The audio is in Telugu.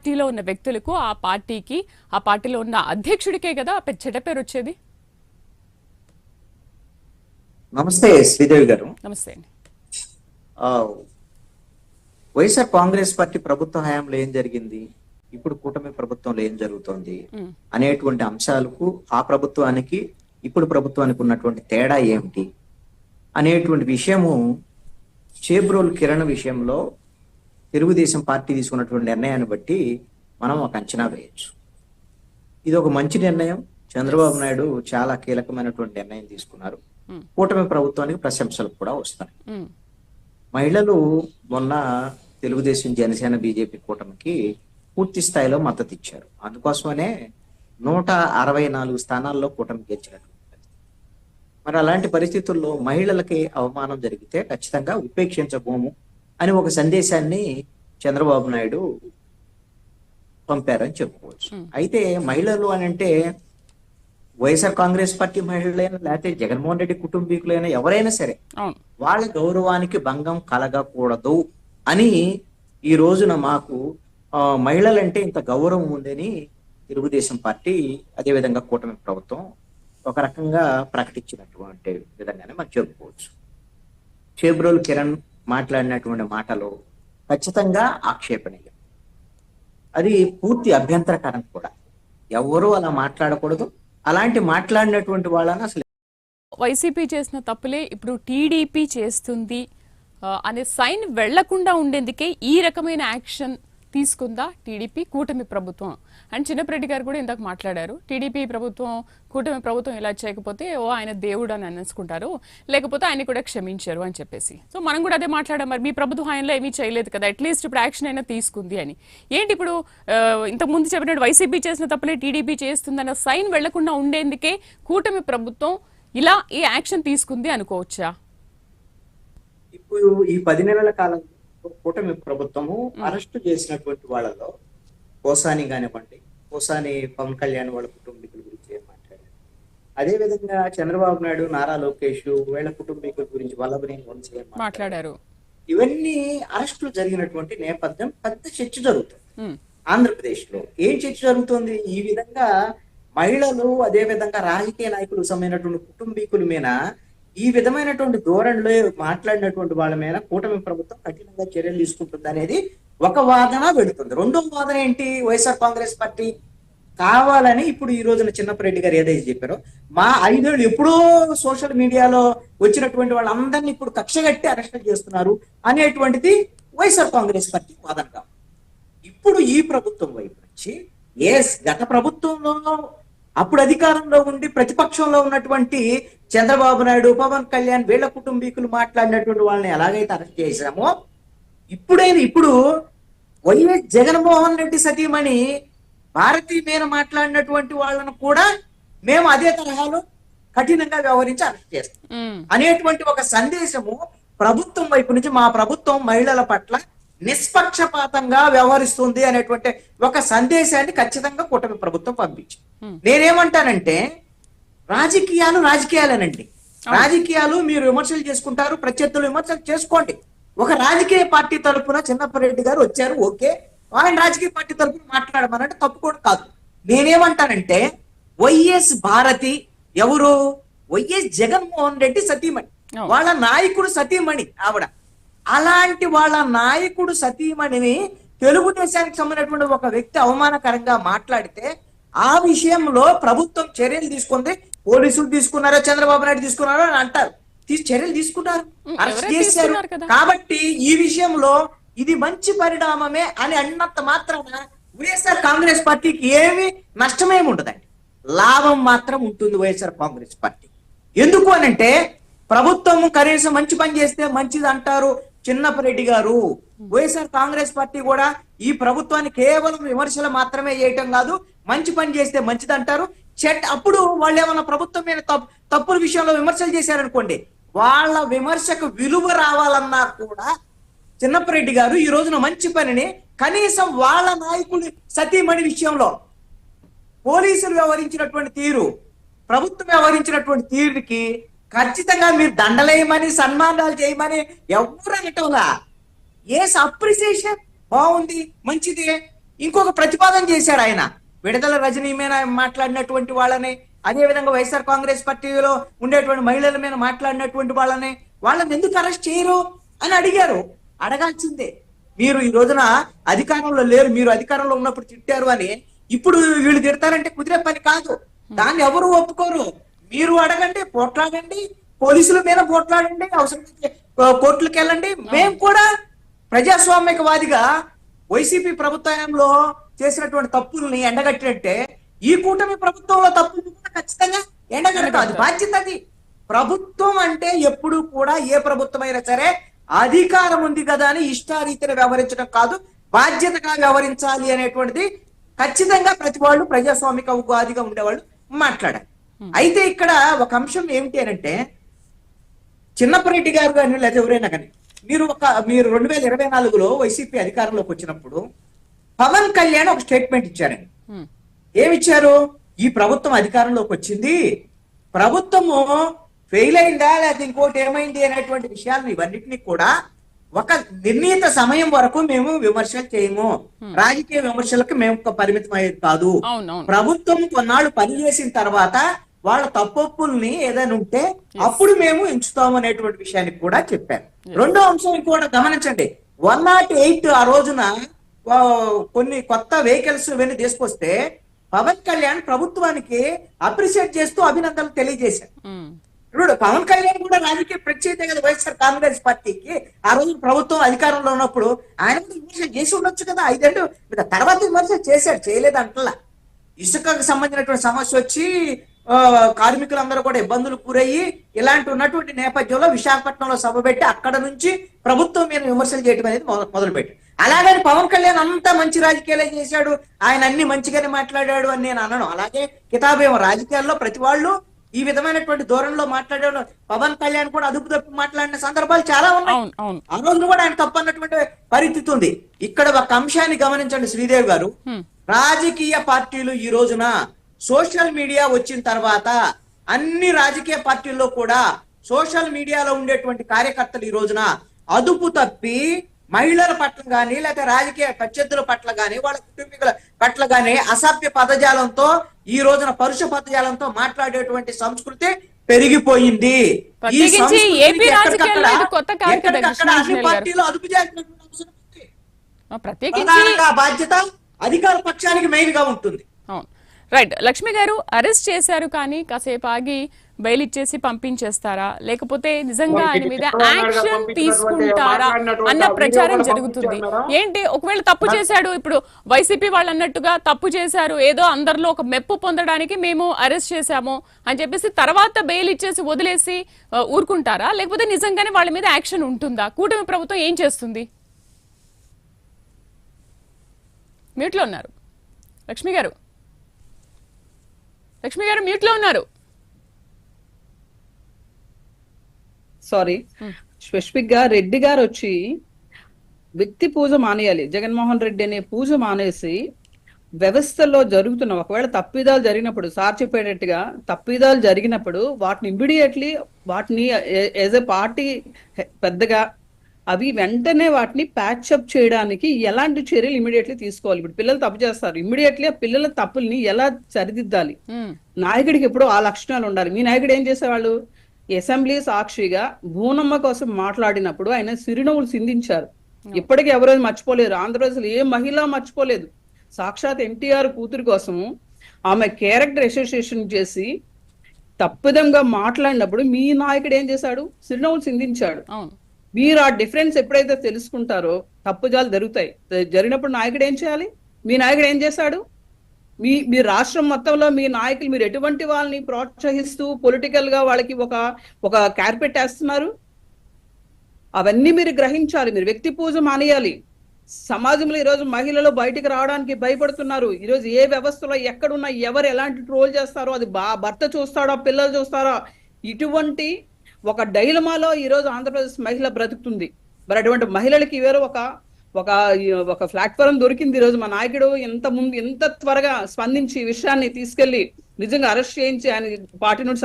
పార్టీలో ఉన్న వ్యక్తులకు ఆ పార్టీకి ఆ పార్టీలో ఉన్న అధ్యక్షుడికే కదా చెడ్డ పేరు వచ్చేది? నమస్తే శ్రీదేవి గారు. నమస్తే అండి. వైఎస్ఆర్ కాంగ్రెస్ పార్టీ ప్రభుత్వ హయాంలో ఏం జరిగింది? ఇప్పుడు కూటమి ప్రభుత్వంలో ఏం జరుగుతోంది? అనేటువంటి అంశాలకు ఆ ప్రభుత్వానికి ఇప్పుడు ప్రభుత్వానికి ఉన్నటువంటి తేడా ఏమిటి? అనేటువంటి విషయము చేబ్రోల్ కిరణ్ విషయంలో తెలుగుదేశం పార్టీ తీసుకున్నటువంటి నిర్ణయాన్ని బట్టి మనం ఒక అంచనా వేయొచ్చు. ఇది ఒక మంచి నిర్ణయం. చంద్రబాబు నాయుడు చాలా కీలకమైనటువంటి నిర్ణయం తీసుకున్నారు. ఉమ్, కూటమి ప్రభుత్వానికి ప్రశంసలు కూడా వస్తాయి ఉమ్, మహిళలు మొన్న తెలుగుదేశం జనసేన బీజేపీ కూటమికి పూర్తి స్థాయిలో మద్దతు ఇచ్చారు. అందుకోసమనే నూట అరవై నాలుగు స్థానాల్లో కూటమి గెలిచినటువంటి పరిస్థితి. మరి అలాంటి పరిస్థితుల్లో మహిళలకి అవమానం జరిగితే ఖచ్చితంగా ఉపేక్షించబోము. అని ఒక సందేశాన్ని చంద్రబాబు నాయుడు పంపారని చెప్పుకోవచ్చు. అయితే మహిళలు అని అంటే వైఎస్ఆర్ కాంగ్రెస్ పార్టీ మహిళలైనా లేకపోతే జగన్మోహన్ రెడ్డి కుటుంబీకులైనా ఎవరైనా సరే వాళ్ళ గౌరవానికి భంగం కలగకూడదు అని ఈ రోజున మాకు మహిళలంటే ఇంత గౌరవం ఉందని తెలుగుదేశం పార్టీ అదేవిధంగా కూటమి ప్రభుత్వం ఒక రకంగా ప్రకటించినటువంటి విధంగానే మనం చెప్పుకోవచ్చు. చేబ్రోల్ కిరణ్ మాట్లాడినటువంటి మాటలు ఖచ్చితంగా ఆక్షేపణీయం. అది పూర్తి అభ్యంతరకరం కూడా. ఎవరూ అలా మాట్లాడకూడదు. అలాంటి మాట్లాడినటువంటి వాళ్ళని అసలు వైసీపీ చేసిన తప్పులే ఇప్పుడు టీడీపీ చేస్తుంది అనే సైన్ వెళ్ళకుండా ఉండేందుకే ఈ రకమైన యాక్షన్ తీసుకుందా టీడీపీ కూటమి ప్రభుత్వం? అండ్ చిన్నప్పరెడ్డి గారు కూడా ఇందాక మాట్లాడారు టీడీపీ ప్రభుత్వం కూటమి ప్రభుత్వం ఇలా చేయకపోతే ఓ ఆయన దేవుడు అని అనేసుకుంటారు లేకపోతే ఆయన కూడా క్షమించారు అని చెప్పేసి. సో మనం కూడా అదే మాట్లాడాం మరి మీ ప్రభుత్వం ఆయనలో ఏమీ చేయలేదు కదా అట్లీస్ట్ ఇప్పుడు యాక్షన్ అయినా తీసుకుంది అని. ఏంటి ఇప్పుడు ఇంతకుముందు ఇంతకు ముందు చెప్పినట్టు వైసీపీ చేసిన తప్పులే టీడీపీ చేస్తుందన్న సైన్ వెళ్ళకుండా ఉండేందుకే కూటమి ప్రభుత్వం ఇలా ఈ యాక్షన్ తీసుకుంది అనుకోవచ్చా? ఇప్పుడు ఈ పది నెలల కాలంలో కూటమి ప్రభుత్వము అరెస్టు చేసినటువంటి వాళ్ళలో పోసాని కానివ్వండి పోసాని పవన్ కళ్యాణ్ వాళ్ళ కుటుంబీకుల గురించి ఏం మాట్లాడారు? అదే విధంగా చంద్రబాబు నాయుడు నారా లోకేష్ వీళ్ళ కుటుంబీకుల గురించి వల్లభనేని వంశీ ఏం మాట్లాడారు? ఇవన్నీ అరెస్టులు జరిగినటువంటి నేపథ్యం పెద్ద చర్చ జరుగుతుంది. ఆంధ్రప్రదేశ్లో ఏం చర్చ జరుగుతుంది? ఈ విధంగా మహిళలు అదే విధంగా రాజకీయ నాయకులు సమైనటువంటి కుటుంబీకుల మీద ఈ విధమైనటువంటి ధోరణిలో మాట్లాడినటువంటి వాళ్ళ మీద కూటమి ప్రభుత్వం కఠినంగా చర్యలు తీసుకుంటుంది అనేది ఒక వాదన పెడుతుంది రెండో వాదన ఏంటి? వైఎస్ఆర్ కాంగ్రెస్ పార్టీ కావాలని ఇప్పుడు ఈ రోజున చిన్నప్పరెడ్డి గారు ఏదైతే చెప్పారో మా ఐదేళ్ళు ఎప్పుడో సోషల్ మీడియాలో వచ్చినటువంటి వాళ్ళందరినీ ఇప్పుడు కక్షగట్టి అరెస్ట్ చేస్తున్నారు అనేటువంటిది వైఎస్ఆర్ కాంగ్రెస్ పార్టీ వాదనగా ఇప్పుడు ఈ ప్రభుత్వం వైపు నుంచి ఎస్ గత ప్రభుత్వంలో అప్పుడు అధికారంలో ఉండి ప్రతిపక్షంలో ఉన్నటువంటి చంద్రబాబు నాయుడు పవన్ కళ్యాణ్ వీళ్ళ కుటుంబీకులు మాట్లాడినటువంటి వాళ్ళని ఎలాగైతే అరెస్ట్ చేశామో ఇప్పుడైనా ఇప్పుడు వైఎస్ జగన్మోహన్ రెడ్డి సతీమణి భారతీ మీద మాట్లాడినటువంటి వాళ్ళను కూడా మేము అదే తరహాలో కఠినంగా వ్యవహరించి అరెస్ట్ చేస్తాం. అనేటువంటి ఒక సందేశము ప్రభుత్వం వైపు నుంచి మా ప్రభుత్వం మహిళల పట్ల నిష్పక్షపాతంగా వ్యవహరిస్తుంది అనేటువంటి ఒక సందేశాన్ని ఖచ్చితంగా కూటమి ప్రభుత్వం పంపించింది. నేనేమంటానంటే రాజకీయాలు రాజకీయాలేనండి. రాజకీయాలు మీరు విమర్శలు చేసుకుంటారు ప్రత్యర్థులు విమర్శలు చేసుకోండి. ఒక రాజకీయ పార్టీ తరపున చిన్నప్పరెడ్డి గారు వచ్చారు ఓకే. ఆయన రాజకీయ పార్టీ తరపున మాట్లాడమనంటే తప్పు కూడా కాదు. నేనేమంటానంటే వైఎస్ భారతి ఎవరు? వైఎస్ జగన్మోహన్ రెడ్డి సతీమణి. వాళ్ళ నాయకుడు సతీమణి ఆవిడ. అలాంటి వాళ్ళ నాయకుడు సతీమణిని తెలుగుదేశానికి సంబంధించినటువంటి ఒక వ్యక్తి అవమానకరంగా మాట్లాడితే ఆ విషయంలో ప్రభుత్వం చర్యలు తీసుకుంది. పోలీసులు తీసుకున్నారో? చంద్రబాబు నాయుడు తీసుకున్నారో? అని అంటారు. తీసి చర్యలు తీసుకున్నారు అరెస్ట్ చేశారు. కాబట్టి ఈ విషయంలో ఇది మంచి పరిణామమే అని అన్నంత మాత్రాన వైఎస్ఆర్ కాంగ్రెస్ పార్టీకి ఏమి నష్టమేమి ఉండదండి. లాభం మాత్రం ఉంటుంది వైఎస్ఆర్ కాంగ్రెస్ పార్టీ. ఎందుకు అనంటే ప్రభుత్వం కనీసం మంచి పని చేస్తే మంచిది అంటారు చిన్నపరెడ్డి గారు. వైఎస్ఆర్ కాంగ్రెస్ పార్టీ కూడా ఈ ప్రభుత్వాన్ని కేవలం విమర్శలు మాత్రమే చేయటం కాదు మంచి పని చేస్తే మంచిది అంటారు. చెట్ అప్పుడు వాళ్ళు ఏమన్నా ప్రభుత్వం మీద తప్పుల విషయంలో విమర్శలు చేశారనుకోండి వాళ్ళ విమర్శకు విలువ రావాలన్నా కూడా చిన్నప్పరెడ్డి గారు ఈ రోజున మంచి పనిని కనీసం వాళ్ళ నాయకుడి సతీమణి విషయంలో పోలీసులు వ్యవహరించినటువంటి తీరు ప్రభుత్వం వ్యవహరించినటువంటి తీరుకి ఖచ్చితంగా మీరు దండలేయమని సన్మానాలు చేయమని ఎవరు అనటంలా? ఏ అప్రిసియేషన్ బాగుంది మంచిది. ఇంకొక ప్రతిపాదన చేశాడు ఆయన. విడుదల రజనీ మీద మాట్లాడినటువంటి వాళ్ళని అదే విధంగా వైఎస్ఆర్ కాంగ్రెస్ పార్టీలో ఉండేటువంటి మహిళల మీద మాట్లాడినటువంటి వాళ్ళని వాళ్ళని ఎందుకు అరెస్ట్ చేయరు అని అడిగారు. అడగాల్సిందే. మీరు ఈ రోజున అధికారంలో లేరు మీరు అధికారంలో ఉన్నప్పుడు తిట్టారు అని. ఇప్పుడు వీళ్ళు తిడతారంటే కుదిరే పని కాదు. దాన్ని ఎవరు ఒప్పుకోరు? మీరు అడగండి పోట్లాడండి పోలీసుల మీద పోట్లాడండి అవసరమైతే కోర్టులకు వెళ్ళండి మేము కూడా ప్రజాస్వామికవాదిగా వైసీపీ ప్రభుత్వంలో చేసినటువంటి తప్పుల్ని ఎండగట్టినట్టే ఈ కూటమి ప్రభుత్వంలో తప్పులు కూడా ఖచ్చితంగా ఎండగట్టడం అది బాధ్యత అది. ప్రభుత్వం అంటే ఎప్పుడు కూడా ఏ ప్రభుత్వం అయినా సరే అధికారం ఉంది కదా అని ఇష్టారీతిని వ్యవహరించడం కాదు. బాధ్యతగా వ్యవహరించాలి అనేటువంటిది ఖచ్చితంగా ప్రతి వాళ్ళు ప్రజాస్వామిక ఉపాధిగా ఉండేవాళ్ళు మాట్లాడాలి. అయితే ఇక్కడ ఒక అంశం ఏమిటి అని అంటే చిన్నప్పరెడ్డి గారు కానీ లేదా ఎవరైనా కానీ మీరు ఒక మీరు రెండు వేల ఇరవై నాలుగులో వైసీపీ అధికారంలోకి వచ్చినప్పుడు పవన్ కళ్యాణ్ ఒక స్టేట్మెంట్ ఇచ్చారండి ఏమిచ్చారు? ఈ ప్రభుత్వం అధికారంలోకి వచ్చింది. ప్రభుత్వము ఫెయిల్ అయిందా? లేకపోతే ఇంకోటి ఏమైంది అనేటువంటి విషయాలను ఇవన్నిటిని కూడా ఒక నిర్ణీత సమయం వరకు మేము విమర్శలు చేయము. రాజకీయ విమర్శలకు మేము పరిమితం అయ్యేది కాదు. ప్రభుత్వం కొన్నాళ్ళు పనిచేసిన తర్వాత వాళ్ళ తప్పొప్పుల్ని ఏదైనా ఉంటే అప్పుడు మేము ఎంచుతాము అనేటువంటి విషయాన్ని కూడా చెప్పారు. రెండో అంశం కూడా గమనించండి. వన్ నాట్ ఎయిట్ ఆ రోజున కొన్ని కొత్త వెహికల్స్ ఇవన్నీ తీసుకొస్తే పవన్ కళ్యాణ్ ప్రభుత్వానికి అప్రిషియేట్ చేస్తూ అభినందనలు తెలియజేశారు. ఇప్పుడు పవన్ కళ్యాణ్ కూడా రాజకీయ ప్రత్యేకత కదా వైఎస్ఆర్ కాంగ్రెస్ పార్టీకి. ఆ రోజు ప్రభుత్వం అధికారంలో ఉన్నప్పుడు ఆయన విమర్శ చేసి ఉండొచ్చు కదా. ఐదేళ్ళు తర్వాత విమర్శ చేశాడు చేయలేదు అంటలా. ఇసుకకు సంబంధించినటువంటి సమస్య వచ్చి కార్మికులందరూ కూడా ఇబ్బందులు గురయ్యి ఇలాంటి ఉన్నటువంటి నేపథ్యంలో విశాఖపట్నంలో సభ పెట్టి అక్కడ నుంచి ప్రభుత్వం మీద విమర్శలు చేయడం అనేది మొద- మొదలుపెట్టి అలాగని పవన్ కళ్యాణ్ అంతా మంచి రాజకీయాలే చేశాడు. ఆయన అన్ని మంచిగానే మాట్లాడాడు అని నేను అనను. అలాగే కితాబేమో రాజకీయాల్లో ప్రతి వాళ్ళు ఈ విధమైనటువంటి ధోరణిలో మాట్లాడాడు. పవన్ కళ్యాణ్ కూడా అదుపు తప్పి మాట్లాడిన సందర్భాలు చాలా ఉన్నాయి. ఆ రోజున కూడా ఆయన తప్పు అన్నటువంటి పరిస్థితి ఉంది. ఇక్కడ ఒక అంశాన్ని గమనించండి శ్రీదేవి గారు. రాజకీయ పార్టీలు ఈ రోజున సోషల్ మీడియా వచ్చిన తర్వాత అన్ని రాజకీయ పార్టీల్లో కూడా సోషల్ మీడియాలో ఉండేటువంటి కార్యకర్తలు ఈ రోజున అదుపు తప్పి మహిళల పట్ల గాని లేకపోతే రాజకీయ ప్రత్యర్థుల పట్ల గాని వాళ్ళ కుటుంబీకుల పట్ల గాని అసభ్య పదజాలంతో ఈ రోజున పరుష పదజాలంతో మాట్లాడేటువంటి సంస్కృతి పెరిగిపోయింది. ఈ అన్ని. పార్టీలు అదుపు ఆ బాధ్యత అధికార పక్షానికి మెయిన్గా ఉంటుంది. రైట్ లక్ష్మి గారు అరెస్ట్ చేశారు కానీ కాసేపు ఆగి బెయిల్ ఇచ్చేసి పంపించేస్తారా? లేకపోతే నిజంగా ఆయన మీద యాక్షన్ తీసుకుంటారా అన్న ప్రచారం జరుగుతుంది. ఏంటి? ఒకవేళ తప్పు చేశాడు ఇప్పుడు వైసీపీ వాళ్ళు అన్నట్టుగా తప్పు చేశారు ఏదో అందరిలో ఒక మెప్పు పొందడానికి మేము అరెస్ట్ చేశాము అని చెప్పేసి తర్వాత బెయిల్ ఇచ్చేసి వదిలేసి ఊరుకుంటారా? లేకపోతే నిజంగానే వాళ్ళ మీద యాక్షన్ ఉంటుందా? కూటమి ప్రభుత్వం ఏం చేస్తుంది? మ్యూట్లో ఉన్నారు. లక్ష్మి గారు. లక్ష్మి గారు మ్యూట్లో ఉన్నారు. సారీ. స్పెసిఫిక్గా రెడ్డి గారు వచ్చి వ్యక్తి పూజ మానేయాలి. జగన్మోహన్ రెడ్డి అనే పూజ మానేసి వ్యవస్థలో జరుగుతున్న ఒకవేళ తప్పిదాలు జరిగినప్పుడు సార్ చెప్పేటట్టుగా తప్పిదాలు జరిగినప్పుడు వాటిని ఇమ్మీడియట్లీ వాటిని యాజ్ ఎ పార్టీ పెద్దగా అవి వెంటనే వాటిని ప్యాచప్ చేయడానికి ఎలాంటి చర్యలు ఇమ్మీడియట్లీ తీసుకోవాలి? ఇప్పుడు పిల్లలు తప్పు చేస్తారు. ఇమ్మీడియట్లీ ఆ పిల్లల తప్పుల్ని ఎలా సరిదిద్దాలి? నాయకుడికి ఎప్పుడు ఆ లక్షణాలు ఉండాలి. మీ నాయకుడు ఏం చేసేవాళ్ళు? అసెంబ్లీ సాక్షిగా భూనమ్మ కోసం మాట్లాడినప్పుడు ఆయన సిరినవ్వులు సిందించారు. ఇప్పటికీ ఎవరో మర్చిపోలేరు. ఆంధ్రప్రదేశ్లో ఏ మహిళ మర్చిపోలేదు. సాక్షాత్ ఎన్టీఆర్ కూతురు కోసము ఆమె క్యారెక్టర్ అసోసియేషన్ చేసి తప్పిదంగా మాట్లాడినప్పుడు మీ నాయకుడు ఏం చేశాడు? సిరినవ్వులు అవును. మీరు ఆ డిఫరెన్స్ ఎప్పుడైతే తెలుసుకుంటారో తప్పుజాలు జరుగుతాయి. జరిగినప్పుడు నాయకుడు ఏం చేయాలి? మీ నాయకుడు ఏం చేశాడు మీ మీ రాష్ట్రం మొత్తంలో మీ నాయకులు మీరు ఎటువంటి వాళ్ళని ప్రోత్సహిస్తూ పొలిటికల్గా వాళ్ళకి ఒక ఒక కార్పెట్ వేస్తున్నారు? అవన్నీ మీరు గ్రహించాలి. మీరు వ్యక్తి పూజ మానేయాలి. సమాజంలో ఈరోజు మహిళలు బయటికి రావడానికి భయపడుతున్నారు. ఈరోజు ఏ వ్యవస్థలో ఎక్కడున్నా ఎవరు ఎలాంటి ట్రోల్ చేస్తారో అది బా భర్త చూస్తాడా పిల్లలు చూస్తారా? ఇటువంటి ఒక డైలమాలో ఈరోజు ఆంధ్రప్రదేశ్ మహిళ బ్రతుకుతుంది. మరి అటువంటి మహిళలకి వేరే ఒక ఒక ఒక ప్లాట్ఫారం దొరికింది ఈరోజు మా నాయకుడు. ఎంత ముందు ఎంత త్వరగా స్పందించి విషయాన్ని తీసుకెళ్ళి నిజంగా అరెస్ట్ చేయించి ఆయన పార్టీ నుండి